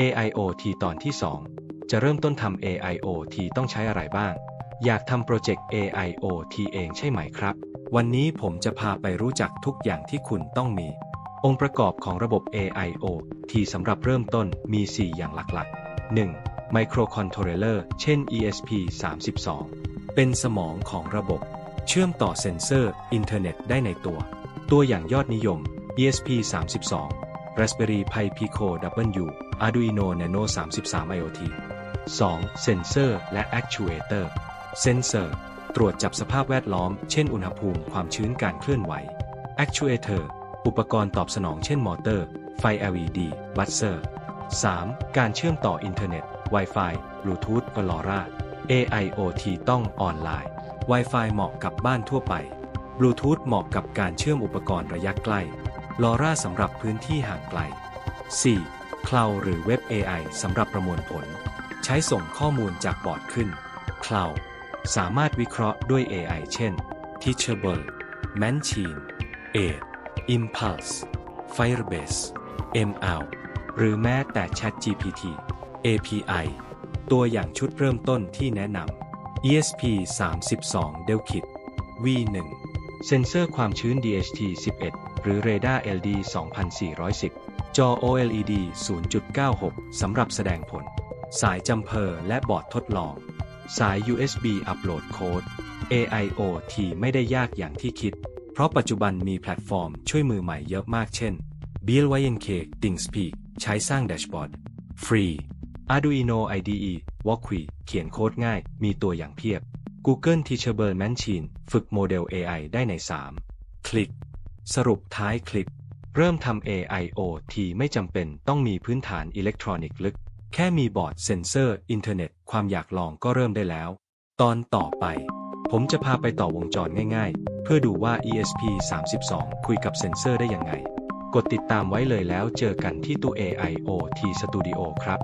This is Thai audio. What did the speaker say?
AIoT ตอนที่ 2 จะเริ่มต้นทำ AIoT ต้องใช้อะไรบ้าง อยากทำโปรเจกต์ AIoT เองใช่ไหมครับ วันนี้ผมจะพาไปรู้จักทุกอย่างที่คุณต้องมี องค์ประกอบของระบบ AIoT สำหรับเริ่มต้นมี 4 อย่างหลักๆ 1. Microcontroller เช่น ESP32 เป็นสมองของระบบ เชื่อมต่อเซ็นเซอร์ อินเทอร์เน็ตได้ในตัว ตัวอย่างยอดนิยม ESP32 Raspberry Pi Pico W Arduino Nano 33 IoT 2. เซนเซอร์และ Actuator เซนเซอร์ตรวจจับสภาพแวดล้อม เช่นอุณหภูมิความชื้นการเคลื่อนไหว Actuator อุปกรณ์ตอบสนองเช่นมอเตอร์ ไฟ LED บัสเซอร์ 3. การเชื่อมต่ออินเทอร์เน็ต Wi-Fi Bluetooth LoRa AIoT ต้องออนไลน์ Wi-Fi เหมาะกับบ้านทั่วไป Bluetooth เหมาะกับการเชื่อมอุปกรณ์ระยะใกล้ LoRa สำหรับพื้นที่ห่างไกล 4. Cloud หรือ Web AI สำหรับประมวลผล ใช้ส่งข้อมูลจากบอร์ดขึ้น Cloud สามารถวิเคราะห์ด้วย AI เช่น Teachable Machine Aid Impulse Firebase ML หรือแม้แต่ ChatGPT API ตัวอย่างชุดเริ่มต้นที่แนะนำ ESP 32 Delkit V1 เซ็นเซอร์ความชื้น DHT 11 หรือ Radar LD 2410 จอ OLED 0.96 สำหรับแสดงผล สายจำเพอและบอร์ดทดลอง สาย USB อัปโหลดโค้ด AIoT ไม่ได้ยากอย่างที่คิด เพราะปัจจุบันมีแพลตฟอร์มช่วยมือใหม่เยอะมากเช่น b i l w a y n k t h i n g s p e a k ใช้สร้างแดชบอร์ด ฟรี Arduino IDE Walkui เขียนโค้ดง่าย มีตัวอย่างเพียบ Google Teachable Machine ฝึกโมเดล AI ได้ใน 3 คลิก สรุปท้ายคลิป เริ่มทำ AIoT ไม่จำเป็นต้องมีพื้นฐานอิเล็กทรอนิกส์ลึก แค่มีบอร์ดเซ็นเซอร์ อินเทอร์เน็ต ความอยากลองก็เริ่มได้แล้ว ตอนต่อไป ผมจะพาไปต่อวงจรง่ายๆ เพื่อดูว่า ESP32 คุยกับเซ็นเซอร์ได้ยังไง กดติดตามไว้เลยแล้วเจอกันที่ตู้ AIoT Studio ครับ